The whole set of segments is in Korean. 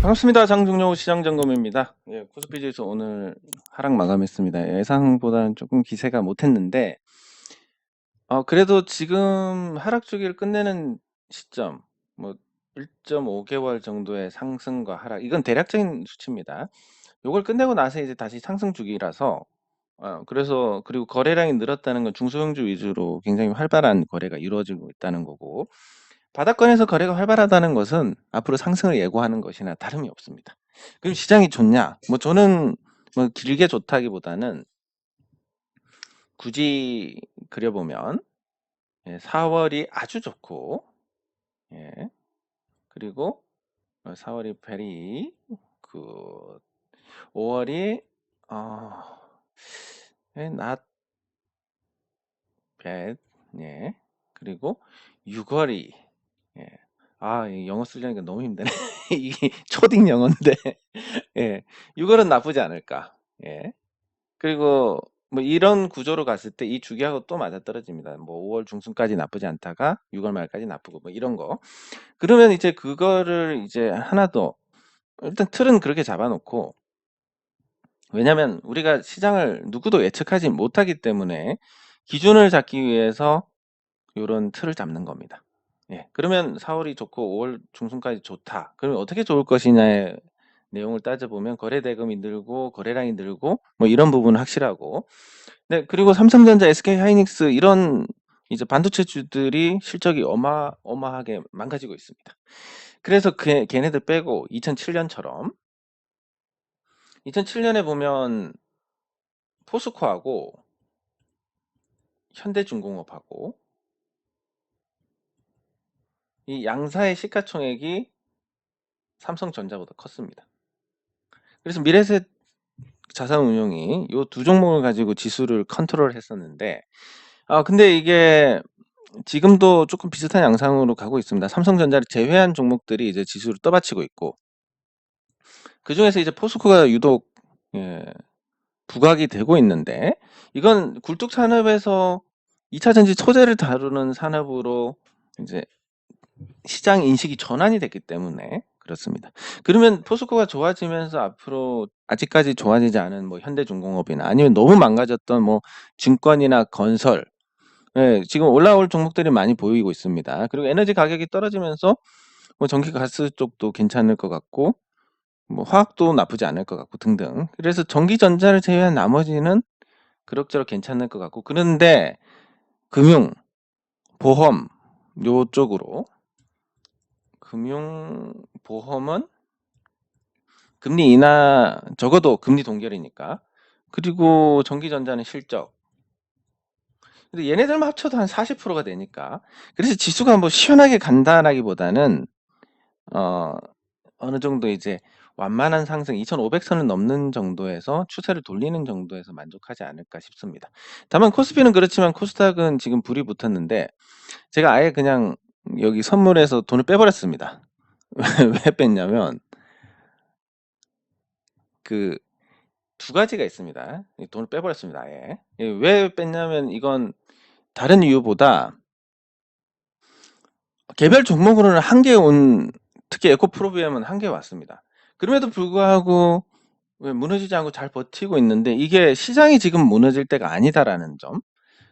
반갑습니다. 장중료 시장 점검입니다. 예, 코스피 지수 오늘 하락 마감했습니다. 예상보다는 조금 기세가 못했는데, 어, 그래도 지금 하락 주기를 끝내는 시점, 뭐 1.5개월 정도의 상승과 하락, 이건 대략적인 수치입니다. 요걸 끝내고 나서 이제 다시 상승 주기라서, 어, 그래서 그리고 거래량이 늘었다는 건 중소형주 위주로 굉장히 활발한 거래가 이루어지고 있다는 거고, 바닥권에서 거래가 활발하다는 것은 앞으로 상승을 예고하는 것이나 다름이 없습니다. 그럼 시장이 좋냐? 뭐 저는 뭐 길게 좋다기보다는 굳이 그려보면 예, 4월이 아주 좋고 예, 그리고 4월이 베리 그 5월이 어, 예, not 예, 그리고 6월이 예. 아, 이 영어 쓰려니까 너무 힘드네. 이게 초딩 영어인데, 예. 6월은 나쁘지 않을까. 예. 그리고 뭐 이런 구조로 갔을 때 이 주기하고 또 맞아떨어집니다. 뭐 5 월 중순까지 나쁘지 않다가 6 월 말까지 나쁘고 뭐 이런 거. 그러면 이제 그거를 이제 하나 더 일단 틀은 그렇게 잡아 놓고 왜냐면 우리가 시장을 누구도 예측하지 못하기 때문에 기준을 잡기 위해서 이런 틀을 잡는 겁니다. 예. 그러면 4월이 좋고 5월 중순까지 좋다. 그러면 어떻게 좋을 것이냐의 내용을 따져보면 거래 대금이 늘고 거래량이 늘고 뭐 이런 부분은 확실하고 네 그리고 삼성전자, SK 하이닉스 이런 이제 반도체주들이 실적이 어마 어마하게 망가지고 있습니다. 그래서 그 걔네들 빼고 2007년처럼 2007년에 보면 포스코하고 현대중공업하고 이 양사의 시가총액이 삼성전자보다 컸습니다. 그래서 미래셋 자산운용이 이 두 종목을 가지고 지수를 컨트롤 했었는데 아 근데 이게 지금도 조금 비슷한 양상으로 가고 있습니다. 삼성전자를 제외한 종목들이 이제 지수를 떠받치고 있고 그 중에서 이제 포스코가 유독 예, 부각이 되고 있는데 이건 굴뚝 산업에서 2차 전지 소재를 다루는 산업으로 이제 시장 인식이 전환이 됐기 때문에 그렇습니다. 그러면 포스코가 좋아지면서 앞으로 아직까지 좋아지지 않은 뭐 현대중공업이나 아니면 너무 망가졌던 뭐 증권이나 건설 예, 지금 올라올 종목들이 많이 보이고 있습니다. 그리고 에너지 가격이 떨어지면서 뭐 전기 가스 쪽도 괜찮을 것 같고 뭐 화학도 나쁘지 않을 것 같고 등등. 그래서 전기 전자를 제외한 나머지는 그럭저럭 괜찮을 것 같고 그런데 금융, 보험 요쪽으로 금융 보험은 금리 인하 적어도 금리 동결이니까. 그리고 전기전자는 실적. 근데 얘네들만 합쳐도 한 40%가 되니까. 그래서 지수가 뭐 시원하게 간다라기보다는 어 어느 정도 이제 완만한 상승 2,500선을 넘는 정도에서 추세를 돌리는 정도에서 만족하지 않을까 싶습니다. 다만 코스피는 그렇지만 코스닥은 지금 불이 붙었는데 제가 아예 그냥 여기 선물에서 돈을 빼버렸습니다. 왜 뺐냐면 그 두 가지가 있습니다. 돈을 빼버렸습니다. 아예. 왜 뺐냐면 이건 다른 이유보다 개별 종목으로는 한 개 온 특히 에코프로비엠은 한 개 왔습니다. 그럼에도 불구하고 왜 무너지지 않고 잘 버티고 있는데 이게 시장이 지금 무너질 때가 아니다라는 점.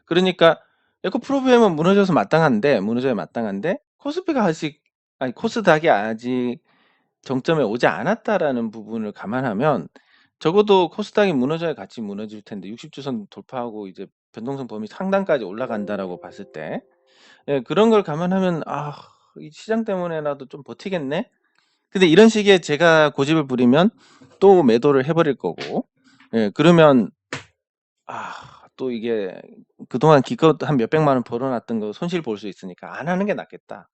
그러니까 에코 프로비엠은 무너져서 마땅한데 무너져야 마땅한데 코스피가 아직 아니 코스닥이 아직 정점에 오지 않았다라는 부분을 감안하면 적어도 코스닥이 무너져야 같이 무너질 텐데 60주선 돌파하고 이제 변동성 범위 상단까지 올라간다라고 봤을 때 예, 그런 걸 감안하면 아, 이 시장 때문에라도 좀 버티겠네. 근데 이런 식의 제가 고집을 부리면 또 매도를 해버릴 거고, 예, 그러면 아, 또 이게 그동안 기껏 한 몇백만 원 벌어놨던 거 손실 볼 수 있으니까 안 하는 게 낫겠다.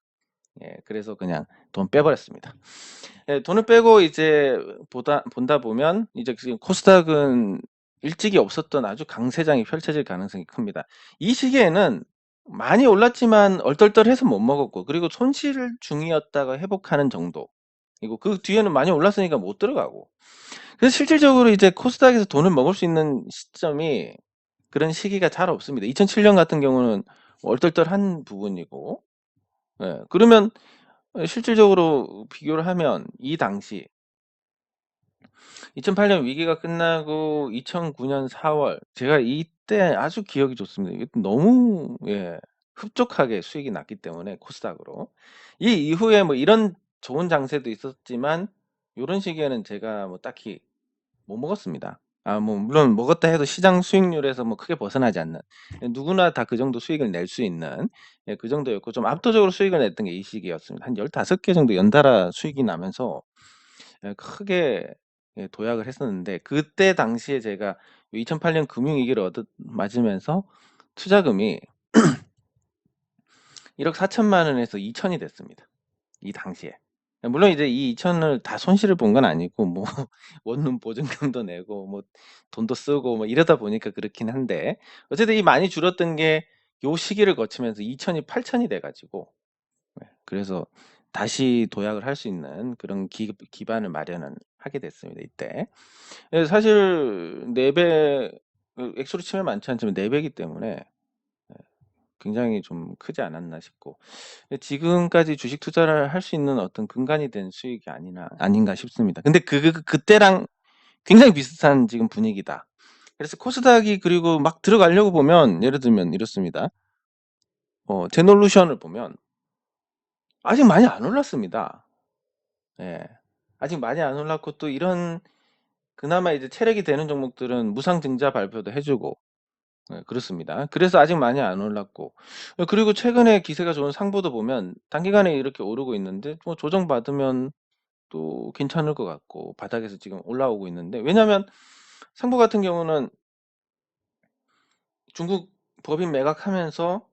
예, 그래서 그냥 돈 빼버렸습니다. 예, 돈을 빼고 이제 보다 본다 보면 이제 지금 코스닥은 일찍이 없었던 아주 강세장이 펼쳐질 가능성이 큽니다. 이 시기에는 많이 올랐지만 얼떨떨해서 못 먹었고 그리고 손실 중이었다가 회복하는 정도. 그리고 그 뒤에는 많이 올랐으니까 못 들어가고. 그래서 실질적으로 이제 코스닥에서 돈을 먹을 수 있는 시점이 그런 시기가 잘 없습니다. 2007년 같은 경우는 얼떨떨한 부분이고, 예, 그러면 실질적으로 비교를 하면 이 당시 2008년 위기가 끝나고 2009년 4월 제가 이때 아주 기억이 좋습니다. 너무 예 흡족하게 수익이 났기 때문에 코스닥으로. 이 이후에 뭐 이런 좋은 장세도 있었지만 요런 시기에는 제가 뭐 딱히 못 먹었습니다. 아 뭐 물론 먹었다 해도 시장 수익률에서 뭐 크게 벗어나지 않는 예 누구나 다 그 정도 수익을 낼 수 있는 예 그 정도였고 좀 압도적으로 수익을 냈던 게 이 시기였습니다. 한 15 개 정도 연달아 수익이 나면서 예 크게 예 도약을 했었는데 그때 당시에 제가 2008 년 금융위기를 얻어 맞으면서 투자금이 1억 4천만 원에서 2천이 됐습니다. 이 당시에. 물론 이제 이 2천을 다 손실을 본 건 아니고 뭐 원룸 보증금도 내고 뭐 돈도 쓰고 뭐 이러다 보니까 그렇긴 한데 어쨌든 이 많이 줄었던 게 요 시기를 거치면서 2천이 8천이 돼 가지고 네 그래서 다시 도약을 할 수 있는 그런 기 기반을 마련을 하게 됐습니다 이때. 예 사실 4 배 그 액수로 치면 많지 않지만 4 배이기 때문에 예 굉장히 좀 크지 않았나 싶고 예 지금까지 주식 투자를 할 수 있는 어떤 근간이 된 수익이 아니나 아닌가 싶습니다. 근데 그 그 그때랑 굉장히 비슷한 지금 분위기다. 그래서 코스닥이 그리고 막 들어가려고 보면 예를 들면 이렇습니다. 어 제놀루션을 보면 아직 많이 안 올랐습니다. 예. 아직 많이 안 올랐고 또 이런 그나마 이제 체력이 되는 종목들은 무상 증자 발표도 해 주고 예 그렇습니다. 그래서 아직 많이 안 올랐고 예 그리고 최근에 기세가 좋은 상보도 보면 단기간에 이렇게 오르고 있는데 뭐 조정받으면 또 괜찮을 것 같고 바닥에서 지금 올라오고 있는데 왜냐면 상보 같은 경우는 중국 법인 매각하면서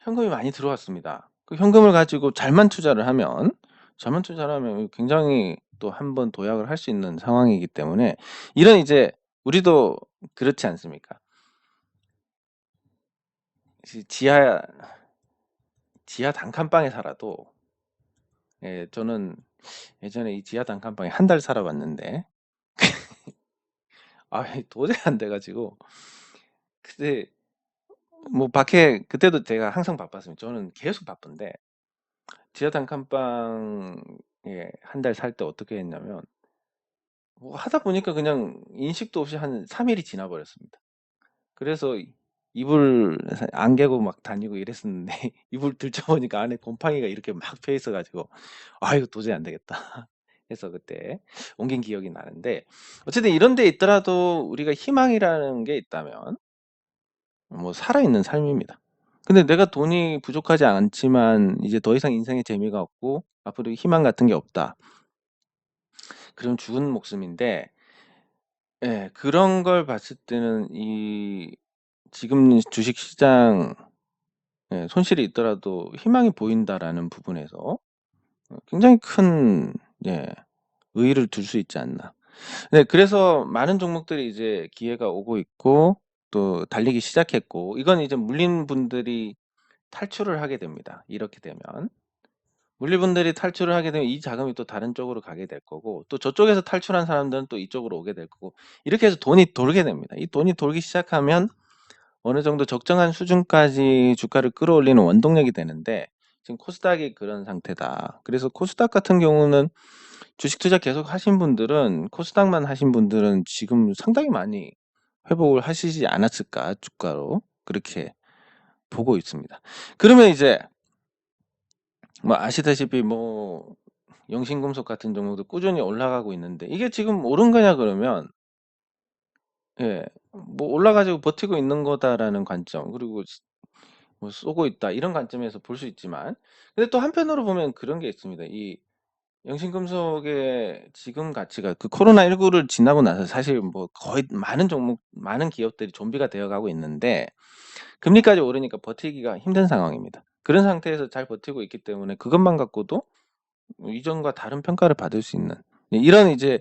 현금이 많이 들어왔습니다. 그 현금을 가지고 잘만 투자를 하면 잘만 투자를 하면 굉장히 또한번 도약을 할 수 있는 상황이기 때문에 이런 이제 우리도 그렇지 않습니까? 지 지하 지하 단칸방에 살아도 예 저는 예전에 이 지하 단칸방에 한 달 살아 봤는데 아 도저히 안 돼 가지고 그때 뭐 밖에 그때도 제가 항상 바빴습니다. 저는 계속 바쁜데 지하 단칸방에 한 달 살 때 어떻게 했냐면 뭐 하다 보니까 그냥 인식도 없이 한 3 일이 지나 버렸습니다. 그래서 이불 안 개고 막 다니고 이랬었는데 이불 들쳐 보니까 안에 곰팡이가 이렇게 막 펴 있어 가지고 '아 이거 도저히 안 되겠다.' 해서 그때 옮긴 기억이 나는데 어쨌든 이런 데 있더라도 우리가 희망이라는 게 있다면 뭐 살아있는 삶입니다. 근데 내가 돈이 부족하지 않지만 이제 더 이상 인생에 재미가 없고 앞으로 희망 같은 게 없다. 그럼 죽은 목숨인데 예 그런 걸 봤을 때는 이 지금 주식 시장 예 손실이 있더라도 희망이 보인다라는 부분에서 어 굉장히 큰 예 의의를 둘 수 있지 않나. 네 그래서 많은 종목들이 이제 기회가 오고 있고 또 달리기 시작했고 이건 이제 물린 분들이 탈출을 하게 됩니다 이렇게 되면. 물린 분들이 탈출을 하게 되면 이 자금이 또 다른 쪽으로 가게 될 거고 또 저쪽에서 탈출한 사람들은 또 이쪽으로 오게 될 거고 이렇게 해서 돈이 돌게 됩니다. 이 돈이 돌기 시작하면 어느 정도 적정한 수준까지 주가를 끌어올리는 원동력이 되는데 지금 코스닥이 그런 상태다. 그래서 코스닥 같은 경우는 주식 투자 계속 하신 분들은 코스닥만 하신 분들은 지금 상당히 많이 회복을 하시지 않았을까 주가로 그렇게 보고 있습니다. 그러면 이제 뭐 아시다시피 뭐 영신금속 같은 종목도 꾸준히 올라가고 있는데 이게 지금 옳은 거냐 그러면 예. 뭐 '올라 가지고 버티고 있는 거다.'라는 관점 그리고 뭐 '쏘고 있다.' 이런 관점에서 볼 수 있지만 근데 또 한편으로 보면 그런 게 있습니다. 이 영신금속의 지금 가치가 그 코로나19 를 지나고 나서 사실 뭐 거의 많은 종목 많은 기업들이 좀비가 되어 가고 있는데 금리까지 오르니까 버티기가 힘든 상황입니다. 그런 상태에서 잘 버티고 있기 때문에 그것만 갖고도 이전과 다른 평가를 받을 수 있는 네 이런 이제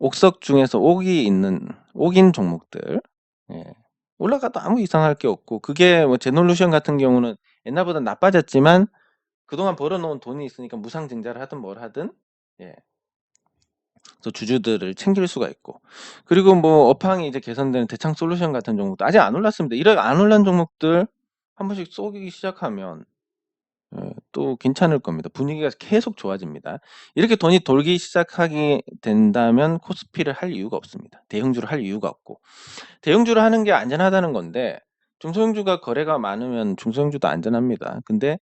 옥석 중에서 옥이 있는 옥인 종목들 예 올라가도 아무 이상할 게 없고 그게 뭐 제놀루션 같은 경우는 옛날보다 나빠졌지만 그동안 벌어 놓은 돈이 있으니까 무상증자를 하든 뭘 하든 예. 그래서 주주들을 챙길 수가 있고 그리고 뭐 업황이 이제 개선되는 대창 솔루션 같은 종목도 아직 안 올랐습니다. 이런 안 올란 종목들 한 번씩 쏘기 시작하면 예 또또 괜찮을 겁니다. 분위기가 계속 좋아집니다. 이렇게 돈이 돌기 시작하게 된다면 코스피를 할 이유가 없습니다. 대형주를 할 이유가 없고. 대형주를 하는 게 안전하다는 건데 중소형주가 거래가 많으면 중소형주도 안전합니다. 근데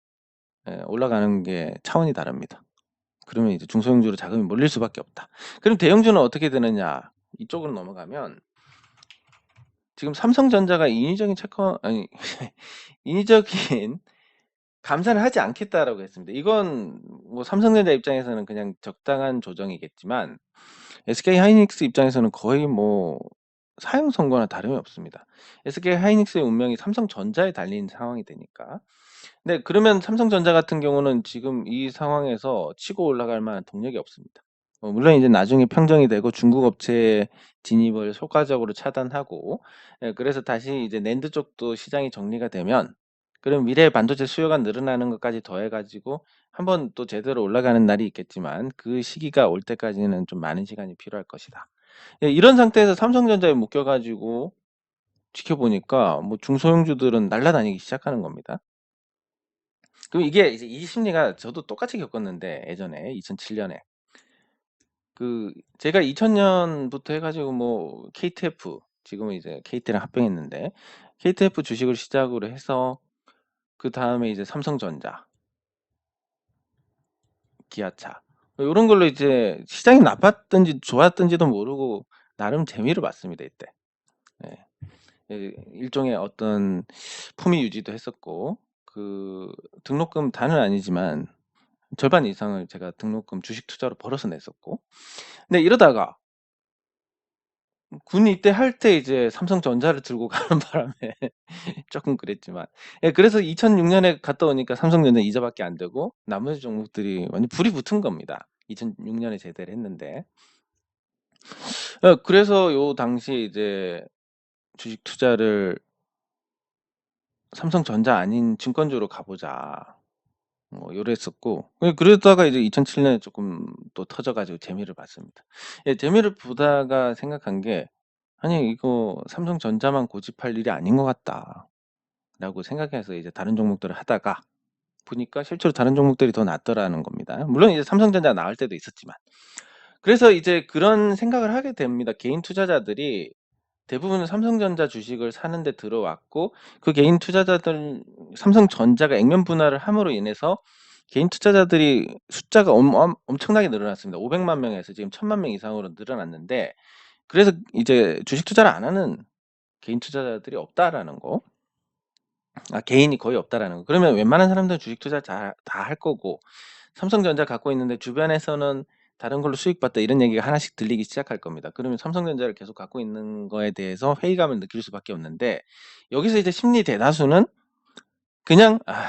예 올라가는 게 차원이 다릅니다. 그러면 이제 중소형주로 자금이 몰릴 수밖에 없다. 그럼 대형주는 어떻게 되느냐? 이쪽으로 넘어가면 지금 삼성전자가 인위적인 채권 아니 인위적인 감산을 하지 않겠다라고 했습니다. 이건 뭐 삼성전자 입장에서는 그냥 적당한 조정이겠지만 SK하이닉스 입장에서는 거의 뭐 선고나 다름이 없습니다. SK하이닉스의 운명이 삼성전자에 달린 상황이 되니까. 네 그러면 삼성전자 같은 경우는 지금 이 상황에서 치고 올라갈 만한 동력이 없습니다. 어 물론 이제 나중에 평정이 되고 중국 업체의 진입을 효과적으로 차단하고 예 그래서 다시 이제 낸드 쪽도 시장이 정리가 되면 그럼 미래의 반도체 수요가 늘어나는 것까지 더해 가지고 한번 또 제대로 올라가는 날이 있겠지만 그 시기가 올 때까지는 좀 많은 시간이 필요할 것이다. 예 이런 상태에서 삼성전자에 묶여 가지고 지켜보니까 뭐 중소형주들은 날아다니기 시작하는 겁니다. 그럼 이게 이제 이 심리가 저도 똑같이 겪었는데 예전에 2007년에. 그 제가 2000년부터 해 가지고 뭐 KTF 지금은 이제 KT랑 합병했는데 KTF 주식을 시작으로 해서 그 다음에 이제 삼성전자 기아차 요런 걸로 이제 시장이 나빴든지 좋았든지도 모르고 나름 재미를 봤습니다 이때. 예. 예 일종의 어떤 품위 유지도 했었고 그 등록금 다는 아니지만 절반 이상을 제가 등록금 주식 투자로 벌어서 냈었고. 근데 이러다가 군 입대 할 때 이제 삼성전자를 들고 가는 바람에 쪼끔 그랬지만 예 그래서 2006년에 갔다 오니까 삼성전자 이자밖에 안 되고 나머지 종목들이 완전 불이 붙은 겁니다. 2006년에 제대를 했는데. 어 그래서 요 당시에 이제 주식 투자를 '삼성전자 아닌 증권주로 가보자.' 뭐 요랬었고 예 그러다가 이제 2007 년에 쪼끔 또 터져 가지고 재미를 봤습니다. 예 재미를 보다가 생각한 게 '아니 이거 삼성전자만 고집할 일이 아닌 것 같다.'라고 생각해서 이제 다른 종목들을 하다가 보니까 실제로 다른 종목들이 더 낫더라는 겁니다. 물론 이제 삼성전자가 나을 때도 있었지만. 그래서 이제 그런 생각을 하게 됩니다. 개인 투자자들이 대부분은 삼성전자 주식을 사는 데 들어왔고 그 개인 투자자들 삼성전자가 액면 분할을 함으로 인해서 개인 투자자들이 숫자가 엄엄 엄청나게 늘어났습니다. 5,000,000 명에서 지금 1,000,000명 이상으로 늘어났는데 그래서 이제 주식 투자를 안 하는 개인 투자자들이 없다라는 거. 아 개인이 거의 없다라는 거. 그러면 웬만한 사람들은 주식 투자 잘다할 거고 삼성전자 갖고 있는데 주변에서는 " 다른 걸로 수익 봤다." 이런 얘기가 하나씩 들리기 시작할 겁니다. 그러면 삼성전자를 계속 갖고 있는 거에 대해서 회의감을 느낄 수밖에 없는데 여기서 이제 심리 대다수는 그냥 아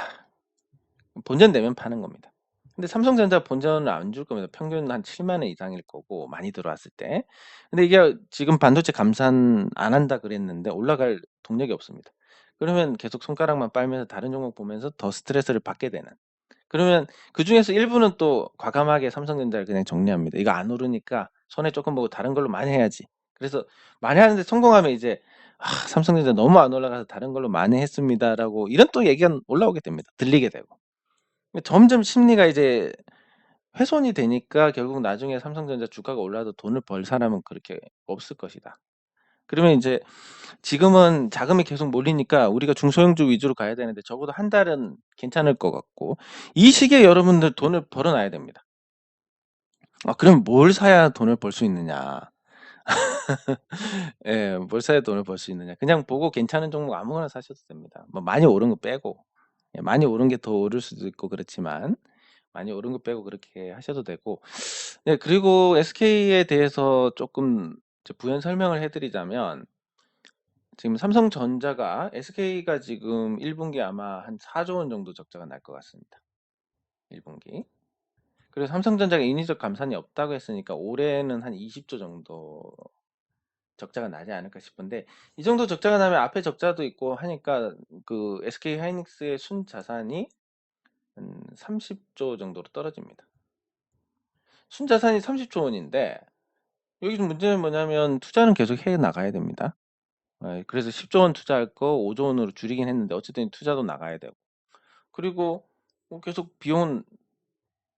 본전 내면 파는 겁니다. 근데 삼성전자 본전을 안 줄 겁니다. 평균 한 70,000원 이상일 거고 많이 들어왔을 때. 근데 이게 지금 "반도체 감산 안 한다." 그랬는데 올라갈 동력이 없습니다. 그러면 계속 손가락만 빨면서 다른 종목 보면서 더 스트레스를 받게 되는. 그러면 그중에서 일부는 또 과감하게 삼성전자를 그냥 정리합니다. '이거 안 오르니까 손해 쪼끔 보고 다른 걸로 만회해야지.' 그래서 만회하는데 성공하면 이제 "아 삼성전자 너무 안 올라가서 다른 걸로 만회했습니다."라고 이런 또 얘기가 올라오게 됩니다. 들리게 되고. 점점 심리가 이제 훼손이 되니까 결국 나중에 삼성전자 주가가 올라도 돈을 벌 사람은 그렇게 없을 것이다. 그러면 이제 지금은 자금이 계속 몰리니까 우리가 중소형주 위주로 가야 되는데 적어도 한 달은 괜찮을 것 같고 이 시기에 여러분들 돈을 벌어 놔야 됩니다. 아 그럼 뭘 사야 돈을 벌 수 있느냐. 예. 뭘 사야 돈을 벌 수 있느냐. 그냥 보고 괜찮은 종목 아무거나 사셔도 됩니다. 뭐 많이 오른 거 빼고. 예 많이 오른 게 더 오를 수도 있고 그렇지만 많이 오른 거 빼고 그렇게 하셔도 되고 네 그리고 SK에 대해서 쪼끔 부연 설명을 해 드리자면 지금 삼성전자가 SK가 지금 1 분기에 아마 한 4조 원 정도 적자가 날 것 같습니다. 1 분기. 그리고 삼성전자가 인위적 감산이 없다고 했으니까 올해는 한 20조 정도 적자가 나지 않을까 싶은데 이 정도 적자가 나면 앞에 적자도 있고 하니까 그 SK하이닉스의 순 자산이 한 30조 정도로 떨어집니다. 순 자산이 30조 원인데 여기 좀 문제는 뭐냐면 투자는 계속 해 나가야 됩니다. 예 그래서 10조 원 투자할 거 5조 원으로 줄이긴 했는데 어쨌든 투자도 나가야 되고. 그리고 어 계속 비용은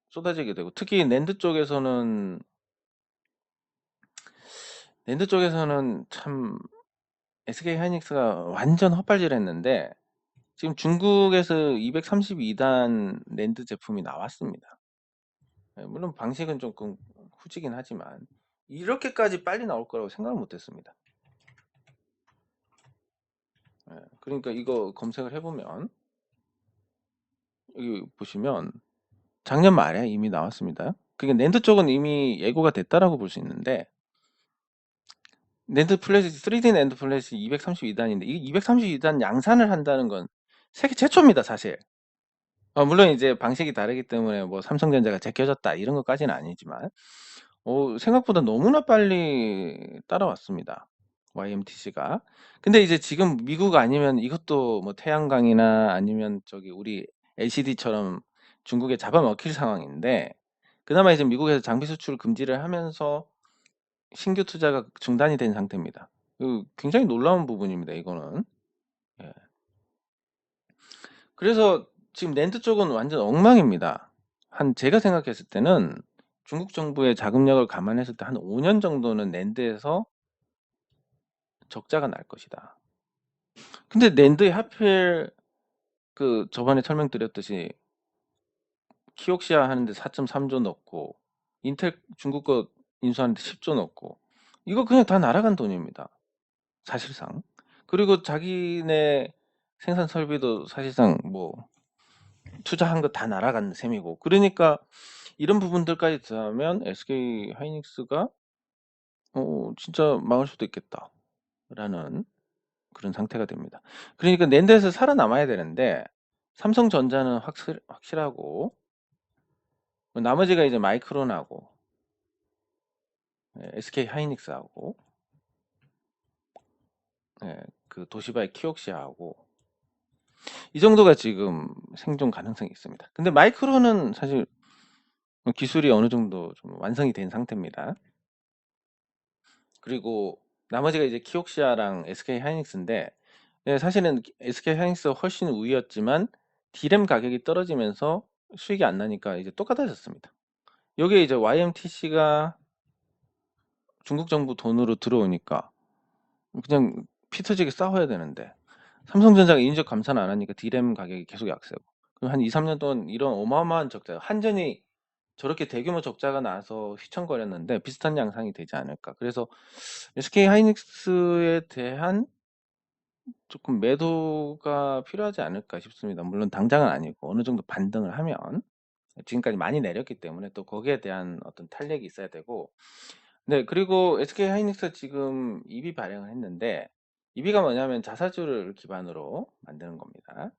쏟아지게 되고 특히 낸드 쪽에서는 낸드 쪽에서는 참 SK 하이닉스가 완전 헛발질했는데 지금 중국에서 232단 낸드 제품이 나왔습니다. 예, 물론 방식은 조금 후지긴 하지만 이렇게까지 빨리 나올 거라고 생각을 못했습니다. 예, 그러니까 이거 검색을 해보면 여기 보시면 작년 말에 이미 나왔습니다. 그게 낸드 쪽은 이미 예고가 됐다라고 볼 수 있는데 낸드 플래시 3D 낸드 플래시 232단인데 이 232단 양산을 한다는 건 세계 최초입니다, 사실. 어, 물론 이제 방식이 다르기 때문에 뭐 삼성전자가 제껴졌다 이런 것까지는 아니지만 어, 생각보다 너무나 빨리 따라왔습니다. YMTC가. 근데 이제 지금 미국 아니면 이것도 뭐 태양광이나 아니면 저기 우리 LCD처럼 중국에 잡아먹힐 상황인데 그나마 이제 미국에서 장비 수출 금지를 하면서 신규 투자가 중단이 된 상태입니다. 그 굉장히 놀라운 부분입니다. 이거는. 예. 그래서 지금 낸드 쪽은 완전 엉망입니다. 한 제가 생각했을 때는 중국 정부의 자금력을 감안했을 때 한 5 년 정도는 낸드에서 적자가 날 것이다. 근데 낸드에 하필 그 저번에 설명드렸듯이 키옥시아 하는데 4.3조 넣고 인텔 중국 거 인수하는데 10조 넣고 이거 그냥 다 날아간 돈입니다. 사실상. 그리고 자기네 생산 설비도 사실상 뭐 투자한 거 다 날아간 셈이고 그러니까 이런 부분들까지 더하면 SK 하이닉스가 어 진짜 망할 수도 있겠다 라는 그런 상태가 됩니다. 그러니까 낸드에서 살아남아야 되는데 삼성전자는 확실, 확실하고 나머지가 이제 마이크론하고 예, SK 하이닉스하고 예, 그 도시바의 키옥시아하고 이 정도가 지금 생존 가능성이 있습니다. 근데 마이크론은 사실 기술이 어느 정도 좀 완성이 된 상태입니다. 그리고 나머지가 이제 키옥시아랑 SK 하이닉스인데 예, 사실은 SK 하이닉스가 훨씬 우위였지만 D램 가격이 떨어지면서 수익이 안 나니까 이제 똑같아졌습니다. 여기에 이제 YMTC가 중국 정부 돈으로 들어오니까 그냥 피 터지게 싸워야 되는데 삼성전자가 인적 감사는 안 하니까 D램 가격이 계속 약세고 그럼 한 2, 3년 동안 이런 어마어마한 적자 한전이 저렇게 대규모 적자가 나서 휘청거렸는데 비슷한 양상이 되지 않을까 그래서 SK 하이닉스에 대한 조금 매도가 필요하지 않을까 싶습니다. 물론 당장은 아니고 어느 정도 반등을 하면 지금까지 많이 내렸기 때문에 또 거기에 대한 어떤 탄력이 있어야 되고 네 그리고 SK 하이닉스 지금 EB 발행을 했는데 EB가 뭐냐면 자사주를 기반으로 만드는 겁니다.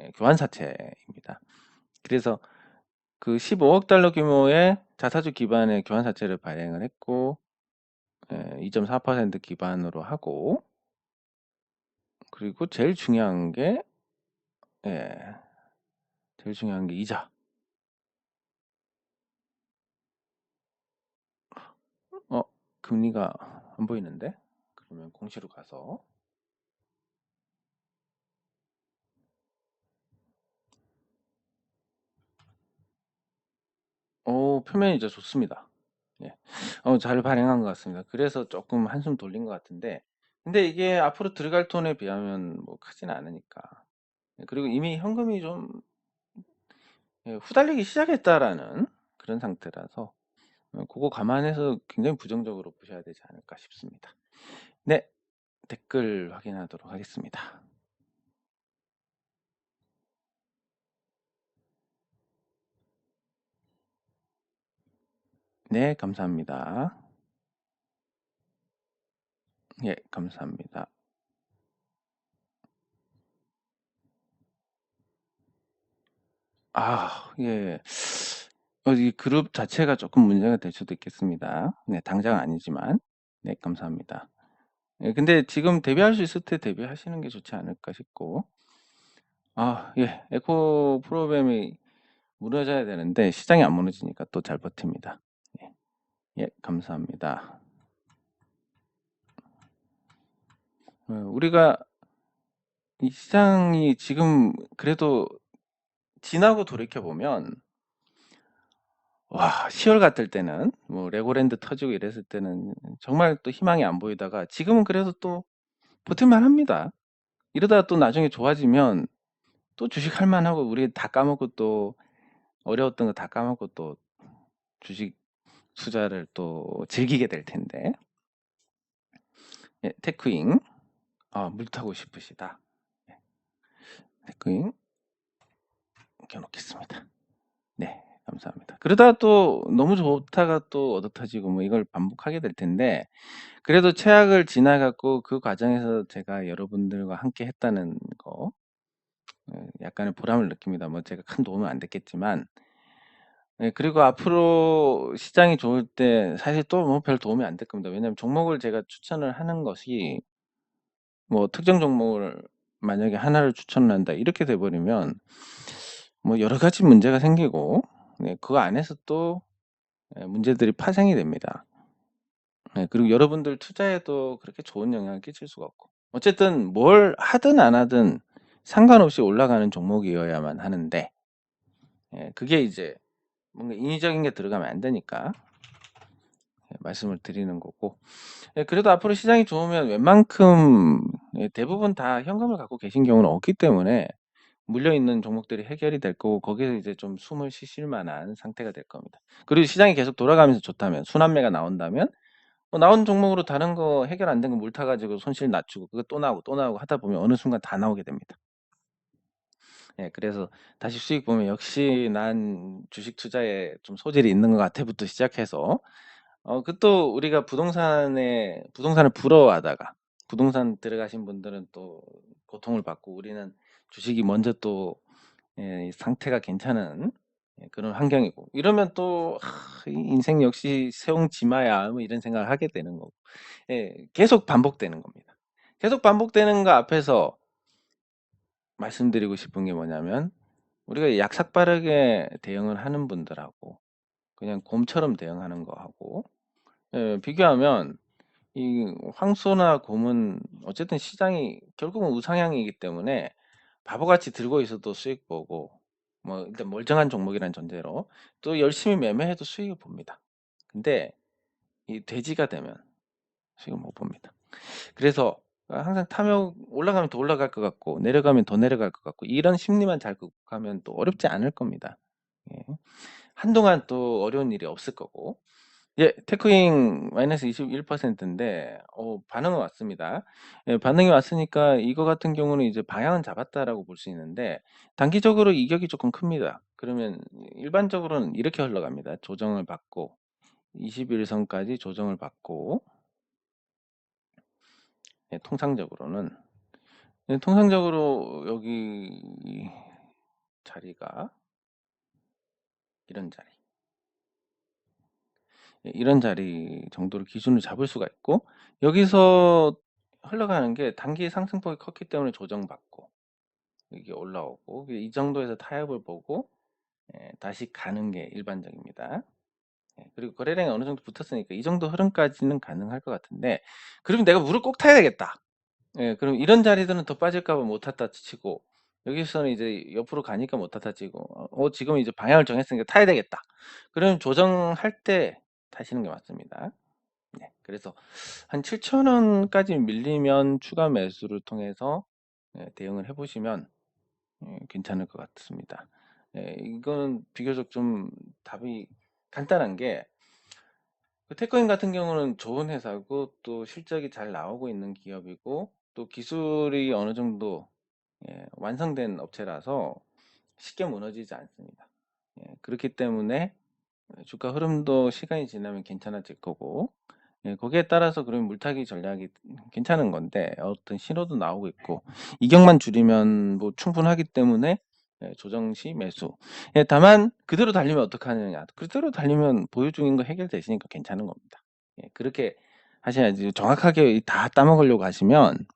예, 교환사채입니다. 그래서 그 15억 달러 규모의 자사주 기반의 교환 사채를 발행을 했고 예, 2.4% 기반으로 하고 그리고 제일 중요한 게 예, 제일 중요한 게 이자. 어, 금리가 안 보이는데? 그러면 공시로 가서 오, 표면이 이제 좋습니다. 예. 어, 잘 발행한 것 같습니다. 그래서 조금 한숨 돌린 것 같은데, 근데 이게 앞으로 들어갈 돈에 비하면 뭐 크진 않으니까. 예, 그리고 이미 현금이 좀 예, 후달리기 시작했다라는 그런 상태라서 어, 그거 감안해서 굉장히 부정적으로 보셔야 되지 않을까 싶습니다. 네, 댓글 확인하도록 하겠습니다. 네, 감사합니다. 예, 감사합니다. 아, 예. 어, 이 그룹 자체가 조금 문제가 될 수도 있겠습니다. 네, 당장 아니지만. 네, 감사합니다. 예, 근데 지금 데뷔할 수 있을 때 데뷔하시는 게 좋지 않을까 싶고. 아, 예. 에코 프로그램이 무너져야 되는데 시장이 안 무너지니까 또 잘 버팁니다. 예, 예 감사합니다. 어, 우리가 이 시장이 지금 그래도 지나고 돌이켜 보면 와 10월 같을 때는 뭐 레고랜드 터지고 이랬을 때는 정말 또 희망이 안 보이다가 지금은 그래도 또 버틸만 합니다. 이러다가 또 나중에 좋아지면 또 주식 할 만하고 우리 다 까먹고 또 어려웠던 거 다 까먹고 또 주식 투자를 또 즐기게 될 텐데. 예, 테크잉. 아, 물 타고 싶으시다. 예. 테크잉. 켜놓겠습니다. 네, 감사합니다. 그러다가 또 너무 좋다가 또 얻어터지고 뭐 이걸 반복하게 될 텐데, 그래도 최악을 지나갔고 그 과정에서 제가 여러분들과 함께 했다는 거, 예, 약간의 보람을 느낍니다. 뭐 제가 큰 도움은 안 됐겠지만, 네, 그리고 앞으로 시장이 좋을 때 사실 또 뭐 별 도움이 안 될 겁니다. 왜냐하면 종목을 제가 추천을 하는 것이 뭐 특정 종목을 만약에 하나를 추천을 한다 이렇게 돼 버리면 뭐 여러 가지 문제가 생기고 네, 그 안에서 또 예, 문제들이 파생이 됩니다. 네, 그리고 여러분들 투자에도 그렇게 좋은 영향을 끼칠 수가 없고 어쨌든 뭘 하든 안 하든 상관없이 올라가는 종목이어야만 하는데 예, 그게 이제 뭔가 인위적인 게 들어가면 안 되니까 예, 말씀을 드리는 거고 예, 그래도 앞으로 시장이 좋으면 웬만큼 예, 대부분 다 현금을 갖고 계신 경우는 없기 때문에 물려 있는 종목들이 해결이 될 거고 거기서 이제 좀 숨을 쉬실 만한 상태가 될 겁니다. 그리고 시장이 계속 돌아가면서 좋다면 순환매가 나온다면 뭐 나온 종목으로 다른 거 해결 안 된 거 물 타가지고 손실 낮추고 그거 또 나오고 또 나오고 하다 보면 어느 순간 다 나오게 됩니다. 예, 그래서 다시 수익 보면 역시 난 주식 투자에 좀 소질이 있는 것 같아부터 시작해서 어, 그 또 우리가 부동산에 부동산을 부러워하다가 부동산 들어가신 분들은 또 고통을 받고 우리는 주식이 먼저 또 예, 상태가 괜찮은 예, 그런 환경이고 이러면 또 하, 인생 역시 세옹지마야 뭐 이런 생각을 하게 되는 거고 예, 계속 반복되는 겁니다. 계속 반복되는 거 앞에서 말씀드리고 싶은 게 뭐냐면 우리가 약삭빠르게 대응을 하는 분들하고 그냥 곰처럼 대응하는 거하고 예, 비교하면 이 황소나 곰은 어쨌든 시장이 결국은 우상향이기 때문에 바보같이 들고 있어도 수익 보고 뭐 일단 멀쩡한 종목이란 전제로 또 열심히 매매해도 수익을 봅니다. 근데 이 돼지가 되면 수익을 못 봅니다. 그래서 항상 탐욕 올라가면 더 올라갈 것 같고 내려가면 더 내려갈 것 같고 이런 심리만 잘 극복하면 또 어렵지 않을 겁니다. 예. 한동안 또 어려운 일이 없을 거고 예, 테크잉 마이너스 21%인데 어, 반응은 왔습니다. 예, 반응이 왔으니까 이거 같은 경우는 이제 방향은 잡았다라고 볼 수 있는데 단기적으로 이격이 조금 큽니다. 그러면 일반적으로는 이렇게 흘러갑니다. 조정을 받고 21선까지 조정을 받고 예, 통상적으로는 예, 통상적으로 여기 자리가 이런 자리 예, 이런 자리 정도를 기준으로 잡을 수가 있고 여기서 흘러가는 게 단기 상승폭이 컸기 때문에 조정받고 이게 올라오고 이 정도에서 타협을 보고 예, 다시 가는 게 일반적입니다. 예, 그리고 거래량이 어느 정도 붙었으니까 이 정도 흐름까지는 가능할 것 같은데 그러면 내가 물을 꼭 타야 되겠다. 예, 그럼 이런 자리들은 더 빠질까 봐 못 탔다 치고 여기서는 이제 옆으로 가니까 못 탔다 치고 어 지금 이제 방향을 정했으니까 타야 되겠다. 그러면 조정할 때 타시는 게 맞습니다. 네, 그래서 한 7,000원까지 밀리면 추가 매수를 통해서 예, 대응을 해보시면 예, 괜찮을 것 같습니다. 예, 이거는 비교적 좀 답이 간단한 게 그 테크인 같은 경우는 좋은 회사고 또 실적이 잘 나오고 있는 기업이고 또 기술이 어느 정도 예, 완성된 업체라서 쉽게 무너지지 않습니다. 예, 그렇기 때문에 주가 흐름도 시간이 지나면 괜찮아질 거고 예, 거기에 따라서 그러면 물타기 전략이 괜찮은 건데 어떤 신호도 나오고 있고 이격만 줄이면 뭐 충분하기 때문에 예, 조정 시 매수. 예, 다만 그대로 달리면 어떡하느냐. 그대로 달리면 보유 중인 거 해결되시니까 괜찮은 겁니다. 예, 그렇게 하셔야지 정확하게 다 따먹으려고 하시면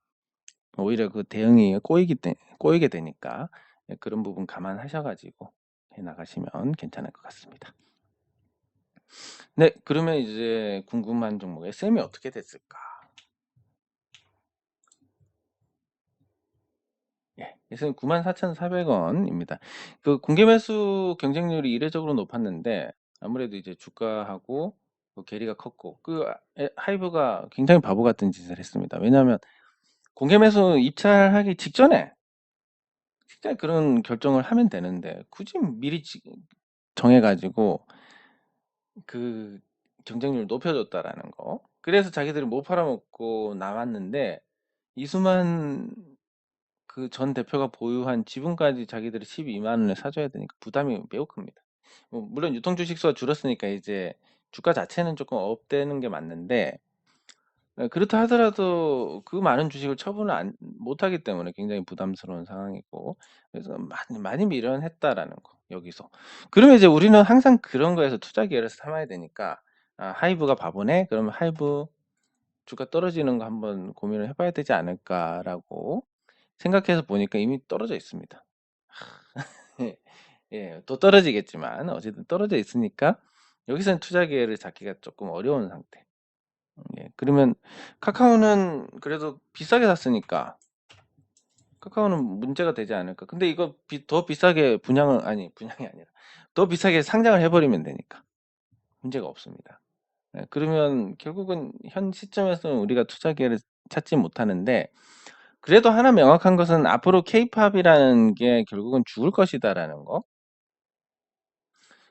오히려 그 대응이 꼬이기 때, 꼬이게 되니까 예, 그런 부분 감안하셔가지고 해 나가시면 괜찮을 것 같습니다. 네, 그러면 이제 궁금한 종목 SM이 어떻게 됐을까? 예, SM 94,400원입니다. 그 공개 매수 경쟁률이 이례적으로 높았는데 아무래도 이제 주가하고 그 괴리가 컸고 그 에- 하이브가 굉장히 바보 같은 짓을 했습니다. 왜냐하면 공개 매수 입찰하기 직전에 직전에 그런 결정을 하면 되는데 굳이 미리 지- 정해가지고 그 경쟁률을 높여줬다라는 거. 그래서 자기들이 못 팔아먹고 나왔는데 이수만 그 전 대표가 보유한 지분까지 자기들이 12만 원에 사줘야 되니까 부담이 매우 큽니다. 뭐 물론 유통 주식수가 줄었으니까 이제 주가 자체는 조금 업되는 게 맞는데 예, 그렇다 하더라도 그 많은 주식을 처분을 안, 못하기 때문에 굉장히 부담스러운 상황이고 그래서 많이 많이 미련했다라는 거 여기서 그러면 이제 우리는 항상 그런 거에서 투자 기회를 삼아야 되니까 아, 하이브가 바보네 그러면 하이브 주가 떨어지는 거 한번 고민을 해봐야 되지 않을까라고 생각해서 보니까 이미 떨어져 있습니다. 예, 또 떨어지겠지만 어쨌든 떨어져 있으니까 여기서는 투자 기회를 잡기가 조금 어려운 상태. 예, 그러면 카카오는 그래도 비싸게 샀으니까 카카오는 문제가 되지 않을까. 근데 이거 비- 더 비싸게 분양을 아니 분양이 아니라 더 비싸게 상장을 해버리면 되니까 문제가 없습니다. 예, 그러면 결국은 현 시점에서는 우리가 투자 기회를 찾지 못하는데 그래도 하나 명확한 것은 앞으로 케이팝이라는 게 결국은 죽을 것이다라는 거.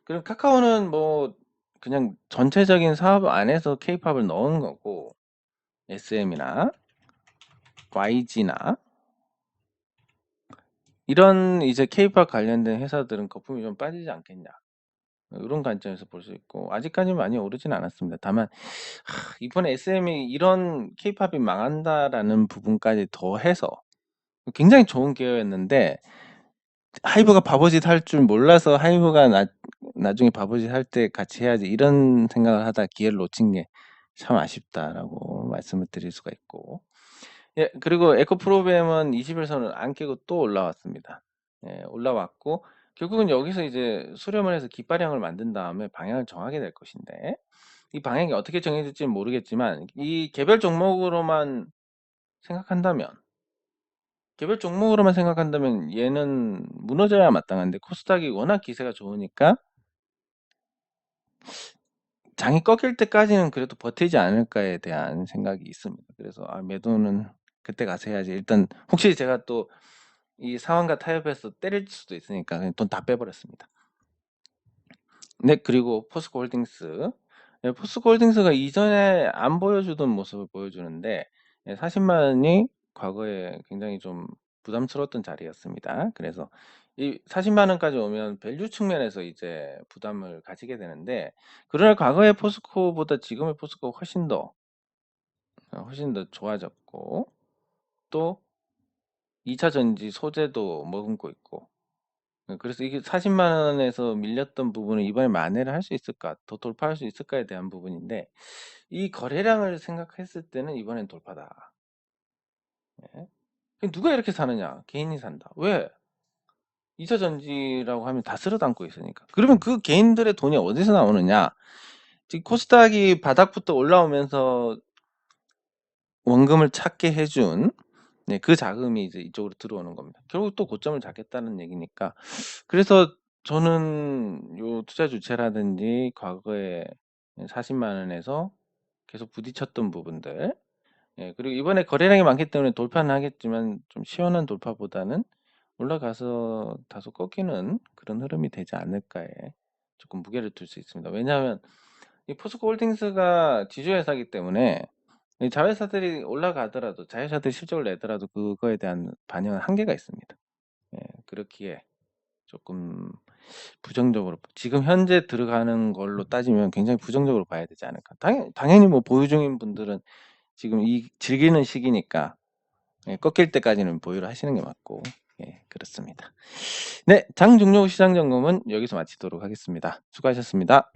그리고 카카오는 뭐 그냥 전체적인 사업 안에서 케이팝을 넣은 거고 SM이나 YG나 이런 이제 케이팝 관련된 회사들은 거품이 좀 빠지지 않겠냐 이런 관점에서 볼 수 있고 아직까지 많이 오르진 않았습니다. 다만 하, 이번에 SM이 이런 케이팝이 망한다라는 부분까지 더해서 굉장히 좋은 기회였는데 하이브가 바보짓 할 줄 몰라서 하이브가 나, 나중에 바보짓 할 때 같이 해야지 이런 생각을 하다 기회를 놓친 게 참 아쉽다라고 말씀을 드릴 수가 있고 예, 그리고 에코 프로그램은 20일선을 안 깨고 또 올라왔습니다. 예, 올라왔고 결국은 여기서 이제 수렴을 해서 깃발량을 만든 다음에 방향을 정하게 될 것인데 이 방향이 어떻게 정해질지는 모르겠지만 이 개별 종목으로만 생각한다면 개별 종목으로만 생각한다면 얘는 무너져야 마땅한데 코스닥이 워낙 기세가 좋으니까 장이 꺾일 때까지는 그래도 버티지 않을까에 대한 생각이 있습니다. 그래서 아, 매도는 그때 가서 해야지. 일단 혹시 제가 또 이 상황과 타협해서 때릴 수도 있으니까 그냥 돈 다 빼버렸습니다. 네, 그리고 포스코 홀딩스. 네, 포스코 홀딩스가 이전에 안 보여주던 모습을 보여주는데 네, 40만 원이 과거에 굉장히 좀 부담스러웠던 자리였습니다. 그래서 이 40만 원까지 오면 밸류 측면에서 이제 부담을 가지게 되는데 그러나 과거의 포스코보다 지금의 포스코가 훨씬 더 어, 훨씬 더 좋아졌고 또 2차 전지 소재도 머금고 있고 네, 그래서 이게 40만 원에서 밀렸던 부분을 이번에 만회를 할 수 있을까 더 돌파할 수 있을까에 대한 부분인데 이 거래량을 생각했을 때는 이번엔 돌파다. 예. 누가 이렇게 사느냐? 개인이 산다. 왜? 2차 전지라고 하면 다 쓸어 담고 있으니까. 그러면 그 개인들의 돈이 어디서 나오느냐? 지금 코스닥이 바닥부터 올라오면서 원금을 찾게 해준 네, 그 자금이 이제 이쪽으로 들어오는 겁니다. 결국 또 고점을 잡겠다는 얘기니까. 그래서 저는 요 투자 주체라든지 과거에 40만 원에서 계속 부딪혔던 부분들 예, 그리고 이번에 거래량이 많기 때문에 돌파는 하겠지만 좀 시원한 돌파보다는 올라가서 다소 꺾이는 그런 흐름이 되지 않을까에 조금 무게를 둘 수 있습니다. 왜냐하면 이 포스코 홀딩스가 지주회사이기 때문에 이 자회사들이 올라가더라도 자회사들이 실적을 내더라도 그거에 대한 반영은 한계가 있습니다. 예, 그렇기에 조금 부정적으로 지금 현재 들어가는 걸로 따지면 굉장히 부정적으로 봐야 되지 않을까. 당연, 당연히 뭐 보유 중인 분들은 지금 이 즐기는 시기니까 예, 꺾일 때까지는 보유를 하시는 게 맞고 예, 그렇습니다. 네, 장 종료 시장 점검은 여기서 마치도록 하겠습니다. 수고하셨습니다.